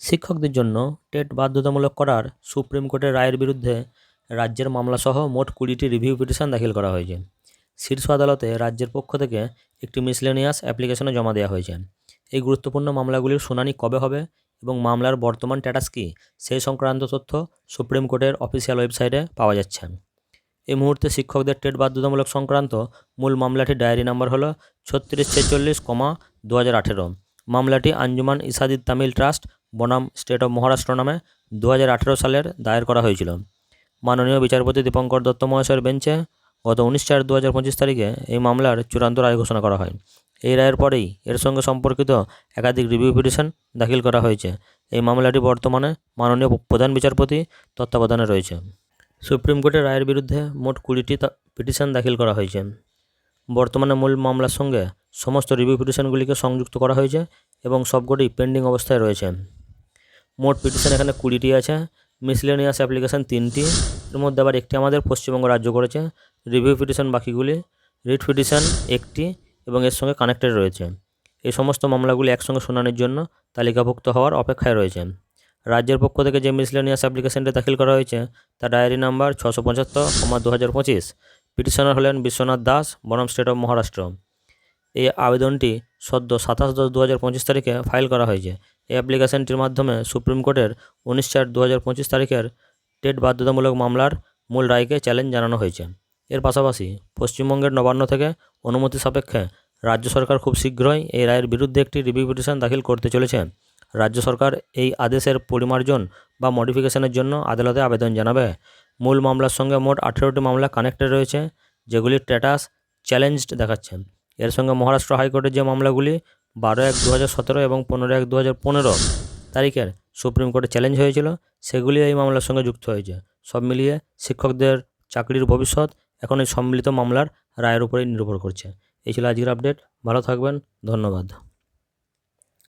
শিক্ষকদের জন্য টেট বাধ্যতামূলক করার সুপ্রিম কোর্টের রায়ের বিরুদ্ধে রাজ্যের মামলাসহ মোট কুড়িটি রিভিউ পিটিশন দাখিল করা হয়েছে। শীর্ষ আদালতে রাজ্যের পক্ষ থেকে একটি মিসলেনিয়াস অ্যাপ্লিকেশনও জমা দেওয়া হয়েছে। এই গুরুত্বপূর্ণ মামলাগুলির শুনানি কবে হবে এবং মামলার বর্তমান স্ট্যাটাস কী সেই সংক্রান্ত তথ্য সুপ্রিম কোর্টের অফিসিয়াল ওয়েবসাইটে পাওয়া যাচ্ছে। এই মুহূর্তে শিক্ষকদের টেট বাধ্যতামূলক সংক্রান্ত মূল মামলাটির ডায়েরি নাম্বার হলো ছত্রিশ ছেচল্লিশ, কমা, দু হাজার আঠেরো। মামলাটি আঞ্জুমান ইসাদিদ তামিল ট্রাস্ট বনাম স্টেট অফ মহারাষ্ট্র নামে দু হাজার আঠেরো সালের দায়ের করা হয়েছিল। মাননীয় বিচারপতি দীপঙ্কর দত্ত মহাশয়ের বেঞ্চে গত উনিশ চার দু পঁচিশ তারিখে এই মামলার চূড়ান্ত রায় ঘোষণা করা হয়। এই রায়ের পরেই এর সঙ্গে সম্পর্কিত একাধিক রিভিউ পিটিশন দাখিল করা হয়েছে। এই মামলাটি বর্তমানে মাননীয় প্রধান বিচারপতি তত্ত্বাবধানে রয়েছে। সুপ্রিম কোর্টের রায়ের বিরুদ্ধে মোট কুড়িটি পিটিশন দাখিল করা হয়েছে। বর্তমানে মূল মামলার সঙ্গে সমস্ত রিভিউ পিটিশনগুলিকে সংযুক্ত করা হয়েছে এবং সবকটি পেন্ডিং অবস্থায় রয়েছে। মোট পিটিশন এখানে কুড়িটি আছে। মিসলেনিয়াস অ্যাপ্লিকেশন তিনটি। এর মধ্যে আবার একটি আমাদের পশ্চিমবঙ্গ রাজ্য করেছে। রিভিউ পিটিশন বাকিগুলি রিট পিটিশন একটি এবং এর সঙ্গে কানেক্টেড রয়েছে। এই সমস্ত মামলাগুলি একসঙ্গে শুনানির জন্য তালিকাভুক্ত হওয়ার অপেক্ষায় রয়েছে। রাজ্যের পক্ষ থেকে যে মিসলেনিয়াস অ্যাপ্লিকেশনটি দাখিল করা হয়েছে তা ডায়েরি নাম্বার ছশো পঁচাত্তর, কমা দু হাজার পঁচিশ। পিটিশনার হলেন বিশ্বনাথ দাস, বনাম স্টেট অফ মহারাষ্ট্র। এই আবেদনটি সদ্য সাতাশ দশ দু হাজার পঁচিশ তারিখে ফাইল করা হয়েছে। এই অ্যাপ্লিকেশনটির মাধ্যমে সুপ্রিম কোর্টের উনিশ চার দু তারিখের টেট বাধ্যতামূলক মামলার মূল রায়কে চ্যালেঞ্জ জানানো হয়েছে। এর পাশাপাশি পশ্চিমবঙ্গের নবান্ন থেকে অনুমতি সাপেক্ষে রাজ্য সরকার খুব শীঘ্রই এই রায়ের বিরুদ্ধে একটি রিভিউ পিটিশন দাখিল করতে চলেছে। রাজ্য সরকার এই আদেশের পরিমার্জন বা মডিফিকেশনের জন্য আদালতে আবেদন জানাবে। মূল মামলার সঙ্গে মোট আঠেরোটি মামলা কানেক্টেড রয়েছে যেগুলির স্ট্যাটাস চ্যালেঞ্জড দেখাচ্ছে। এর সঙ্গে মহারাষ্ট্র হাইকোর্টের যে মামলাগুলি বারো এক দু হাজার সতেরো এবং পনেরো এক দু হাজার পনেরো তারিখের সুপ্রিম কোর্টে চ্যালেঞ্জ হয়েছিল সেগুলি এই মামলার সঙ্গে যুক্ত হয়েছে। সব মিলিয়ে শিক্ষকদের চাকরির ভবিষ্যৎ এখন এই সম্মিলিত মামলার রায়ের উপরেই নির্ভর করছে। এই ছিল আজকের আপডেট, ভালো থাকবেন, ধন্যবাদ।